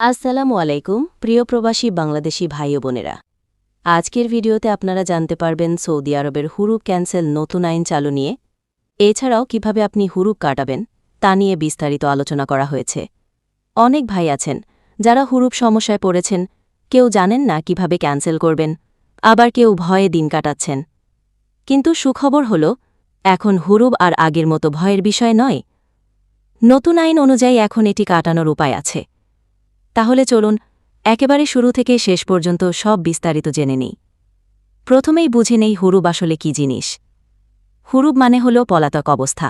আসসালামু আলাইকুম, প্রিয় প্রবাসী বাংলাদেশি ভাই বোনেরা। আজকের ভিডিওতে আপনারা জানতে পারবেন সৌদি আরবের হুরুপ ক্যান্সেল নতুন আইন চালু নিয়ে। এছাড়াও কীভাবে আপনি হুরুপ কাটাবেন, তা নিয়ে বিস্তারিত আলোচনা করা হয়েছে। অনেক ভাই আছেন, যারা হুরুপ সমস্যায় পড়েছেন, কেউ জানেন না কীভাবে ক্যান্সেল করবেন, আবার কেউ ভয়ে দিন কাটাচ্ছেন। কিন্তু সুখবর হল, এখন হুরুব আর আগের মতো ভয়ের বিষয় নয়। নতুন আইন অনুযায়ী এখন এটি কাটানোর উপায় আছে। তাহলে চলুন, একেবারে শুরু থেকে শেষ পর্যন্ত সব বিস্তারিত জেনে নিই। প্রথমেই বুঝে নেই হুরুব আসলে কি জিনিস। হুরুব মানে হল পলাতক অবস্থা।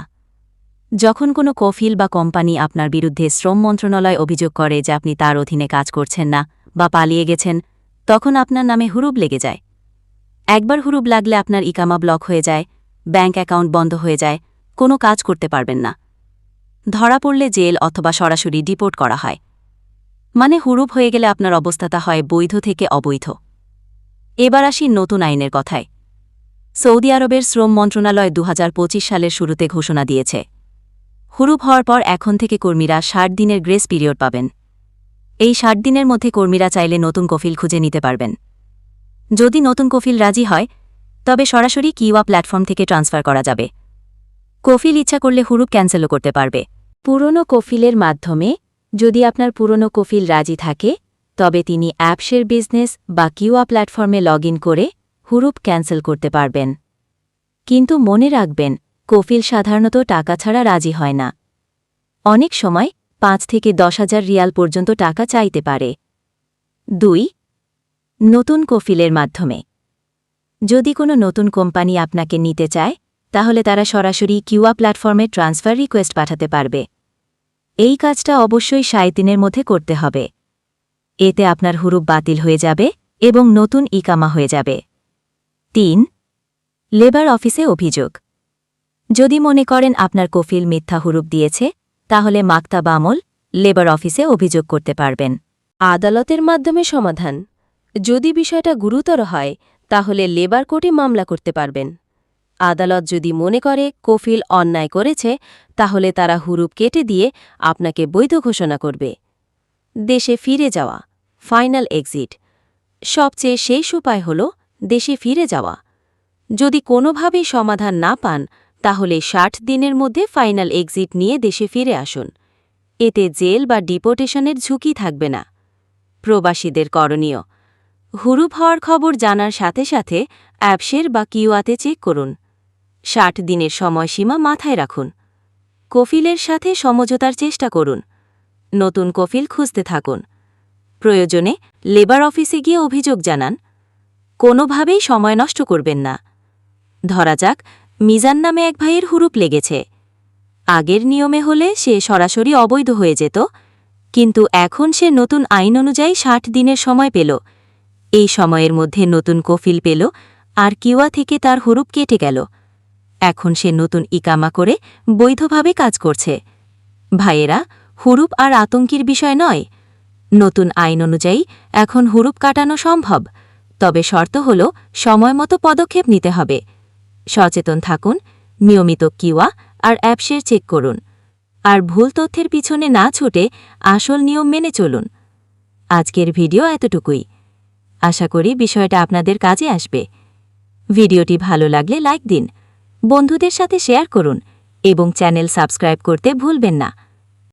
যখন কোনো কফিল বা কোম্পানি আপনার বিরুদ্ধে শ্রম মন্ত্রণালয় অভিযোগ করে যে আপনি তার অধীনে কাজ করছেন না বা পালিয়ে গেছেন, তখন আপনার নামে হুরুব লেগে যায়। একবার হুরুব লাগলে আপনার ইকামা ব্লক হয়ে যায় ব্যাঙ্ক অ্যাকাউন্ট বন্ধ হয়ে যায়, কোনো কাজ করতে পারবেন না। ধরা পড়লে জেল অথবা সরাসরি ডিপোর্ট করা হয়। মানে হুরুপ হয়ে গেলে আপনার অবস্থাটা হয় বৈধ থেকে অবৈধ। এবার আসি নতুন আইনের কথায়। সৌদি আরবের শ্রম মন্ত্রণালয় দু হাজার পঁচিশ সালের শুরুতে ঘোষণা দিয়েছে, হুরুপ হওয়ার পর এখন থেকে কর্মীরা ষাট দিনের গ্রেস পিরিয়ড পাবেন। এই ষাট দিনের মধ্যে কর্মীরা চাইলে নতুন কফিল খুঁজে নিতে পারবেন। যদি নতুন কফিল রাজি হয়, তবে সরাসরি কিওয়া প্ল্যাটফর্ম থেকে ট্রান্সফার করা যাবে। কফিল ইচ্ছা করলে হুরুপ ক্যান্সেলও করতে পারবে। পুরনো কফিলের মাধ্যমে যদি আপনার পুরনো কফিল রাজি থাকে, তবে তিনি অ্যাপসের বিজনেস বা কিউয়া প্ল্যাটফর্মে লগ করে হুরুপ ক্যান্সেল করতে পারবেন। কিন্তু মনে রাখবেন, কফিল সাধারণত টাকা ছাড়া রাজি হয় না। অনেক সময় পাঁচ থেকে দশ হাজার রিয়াল পর্যন্ত টাকা চাইতে পারে। দুই, নতুন কফিলের মাধ্যমে। যদি কোনো নতুন কোম্পানি আপনাকে নিতে চায়, তাহলে তারা সরাসরি কিউয়া প্ল্যাটফর্মে ট্রান্সফার রিকোয়েস্ট পাঠাতে পারবে। এই কাজটা অবশ্যই দিনের মধ্যে করতে হবে। এতে আপনার হুরুপ বাতিল হয়ে যাবে এবং নতুন ইকামা হয়ে যাবে। তিন, লেবার অফিসে অভিযোগ। যদি মনে করেন আপনার কফিল মিথ্যা হুরুপ দিয়েছে, তাহলে মাক্তাব আমল লেবার অফিসে অভিযোগ করতে পারবেন। আদালতের মাধ্যমে সমাধান। যদি বিষয়টা গুরুতর হয়, তাহলে লেবার কোর্টে মামলা করতে পারবেন। আদালত যদি মনে করে কফিল অন্যায় করেছে, তাহলে তারা হুরুপ কেটে দিয়ে আপনাকে বৈধ ঘোষণা করবে। দেশে ফিরে যাওয়া, ফাইনাল এক্সিট। সবচেয়ে শেষ উপায় হল দেশে ফিরে যাওয়া। যদি কোনোভাবেই সমাধান না পান, তাহলে ষাট দিনের মধ্যে ফাইনাল এক্সিট নিয়ে দেশে ফিরে আসুন। এতে জেল বা ডিপোর্টেশনের ঝুঁকি থাকবে না। প্রবাসীদের করণীয়। হুরুপ হওয়ার খবর জানার সাথে সাথে অ্যাপসের বা কিউয়াতে চেক করুন। ষাট দিনের সময়সীমা মাথায় রাখুন। কফিলের সাথে সমঝোতার চেষ্টা করুন। নতুন কফিল খুঁজতে থাকুন। প্রয়োজনে লেবার অফিসে গিয়ে অভিযোগ জানান। কোনোভাবেই সময় নষ্ট করবেন না। ধরা যাক, মিজান নামে এক ভাইয়ের হুরুপ লেগেছে। আগের নিয়মে হলে সে সরাসরি অবৈধ হয়ে যেত, কিন্তু এখন সে নতুন আইন অনুযায়ী ষাট দিনের সময় পেল। এই সময়ের মধ্যে নতুন কফিল পেল, আর কিওয়া থেকে তার হুরুপ কেটে গেল। এখন সে নতুন ইকামা করে বৈধভাবে কাজ করছে। ভাইয়েরা, হুরুপ আর আতঙ্কির বিষয় নয়। নতুন আইন অনুযায়ী এখন হুরুপ কাটানো সম্ভব, তবে শর্ত হল সময়মতো পদক্ষেপ নিতে হবে। সচেতন থাকুন, নিয়মিত কিওয়া আর অ্যাপসের চেক করুন। আর ভুল তথ্যের পিছনে না ছুটে আসল নিয়ম মেনে চলুন। আজকের ভিডিও এতটুকুই। আশা করি বিষয়টা আপনাদের কাজে আসবে। ভিডিওটি ভালো লাগলে লাইক দিন। বন্ধুদের সাথে শেয়ার করুন এবং চ্যানেল সাবস্ক্রাইব করতে ভুলবেন না।